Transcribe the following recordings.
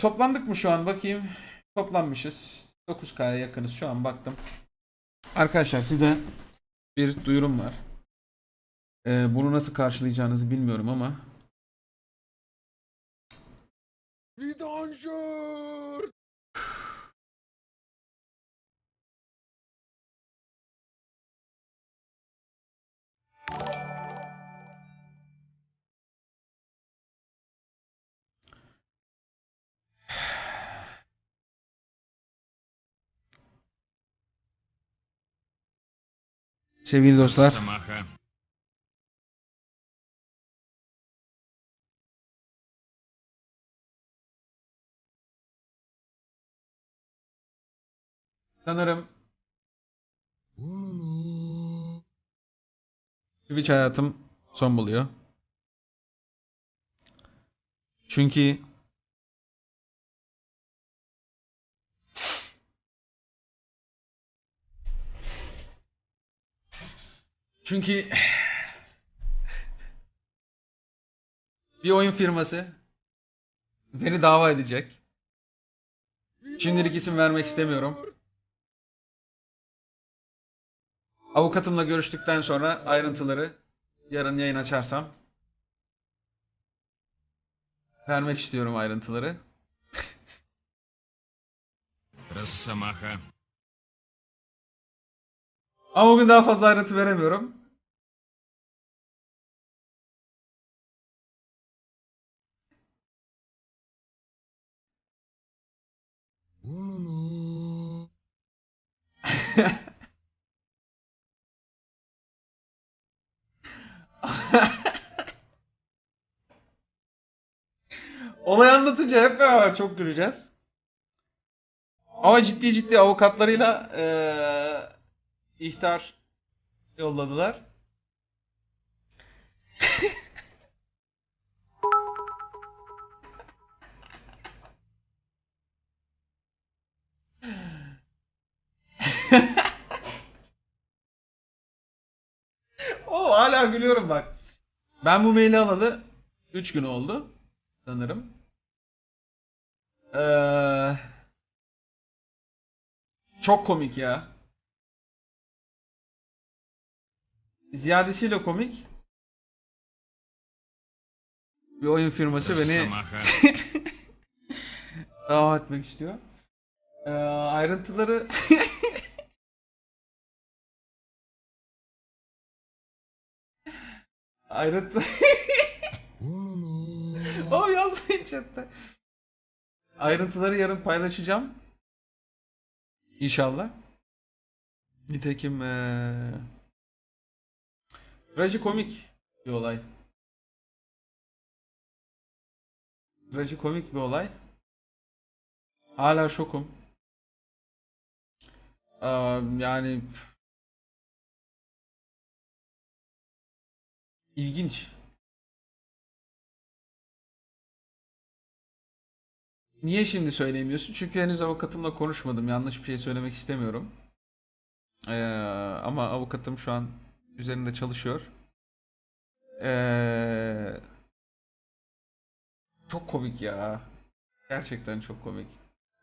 toplandık mı şu an bakayım. Toplanmışız. 9K'ya yakınız şu an baktım. Arkadaşlar size bir duyurum var. Ee, bunu nasıl karşılayacağınızı bilmiyorum ama Vidanjör! Sevgili dostlar. Sanırım Twitch hayatım son buluyor. Çünkü Çünkü bir oyun firması beni dava edecek. Şimdilik isim vermek istemiyorum. Avukatımla görüştükten sonra ayrıntıları yarın yayın açarsam vermek istiyorum ayrıntıları. Ressamaha. Ama bugün daha fazla ayrıntı veremiyorum. Olay anlatınca hep beraber çok güleceğiz. Ama ciddi ciddi avukatlarıyla eee ihtar yolladılar. o hala gülüyorum bak. Ben bu maili alalı 3 gün oldu sanırım. Ee, çok komik ya. Ziyadesiyle komik. Bir oyun firması beni davet etmek istiyor. Ee, ayrıntıları ayrıntı Ululu. o yazmayın chatte. Ayrıntıları yarın paylaşacağım. İnşallah. Nitekim ee... trajikomik bir olay. Trajikomik bir olay. Hala şokum. Aa, yani ilginç. Niye şimdi söyleyemiyorsun? Çünkü henüz avukatımla konuşmadım. Yanlış bir şey söylemek istemiyorum. Ee, ama avukatım şu an üzerinde çalışıyor. Ee, çok komik ya. Gerçekten çok komik.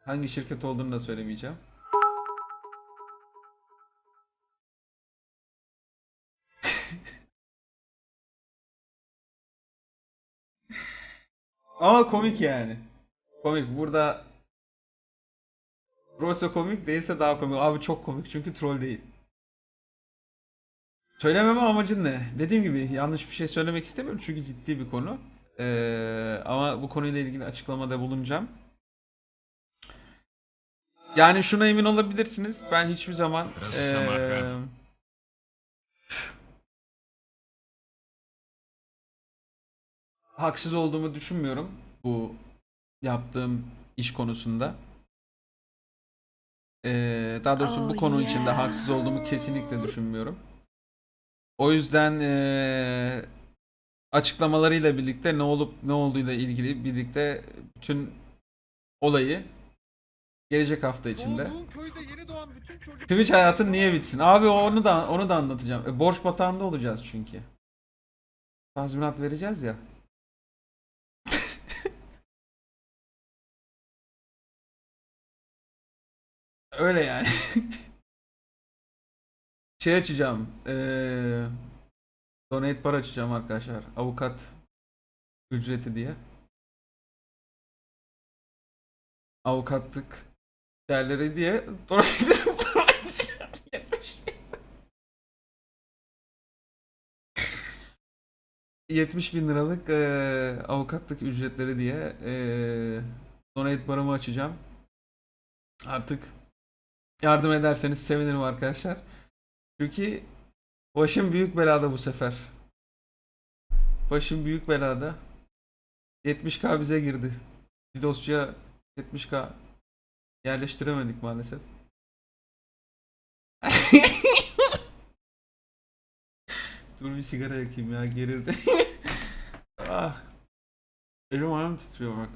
Hangi şirket olduğunu da söylemeyeceğim. Ama komik yani. Komik. Burada Rosa komik değilse daha komik. Abi çok komik çünkü troll değil. Söylememe amacın ne? Dediğim gibi yanlış bir şey söylemek istemiyorum çünkü ciddi bir konu. Ee, ama bu konuyla ilgili açıklamada bulunacağım. Yani şuna emin olabilirsiniz. Ben hiçbir zaman ee, haksız olduğumu düşünmüyorum bu yaptığım iş konusunda. Ee, daha doğrusu bu Oh konu içinde yeah. haksız olduğumu kesinlikle düşünmüyorum. O yüzden ee, açıklamalarıyla birlikte ne olup ne olduğuyla ilgili birlikte bütün olayı gelecek hafta içinde. Doğduğun köyde yeni doğan bütün çocuk... Twitch hayatın niye bitsin? Abi onu da onu da anlatacağım. E, borç batağında olacağız çünkü. Tazminat vereceğiz ya. Öyle yani. şey açacağım. Eee donate bar açacağım arkadaşlar. Avukat ücreti diye. Avukatlık değerleri diye donate bar açacağım. 70 bin liralık eee, avukatlık ücretleri diye eee donate barımı açacağım. Artık yardım ederseniz sevinirim arkadaşlar. Çünkü başım büyük belada bu sefer. Başım büyük belada. 70k bize girdi. Didosçuya 70k yerleştiremedik maalesef. Dur bir sigara yakayım ya gerildi. ah. Elim ayağım titriyor bak.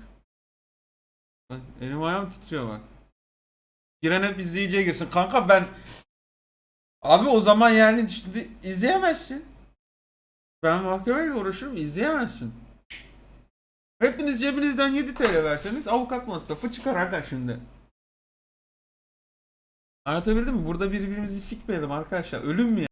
Bak, Elim ayağım titriyor bak. Giren hep izleyiciye girsin. Kanka ben Abi o zaman yani şimdi izleyemezsin. Ben mahkemeyle uğraşıyorum izleyemezsin. Hepiniz cebinizden 7 TL verseniz avukat masrafı çıkar aga şimdi. Anlatabildim mi? Burada birbirimizi sikmeyelim arkadaşlar. Ölüm mü ya?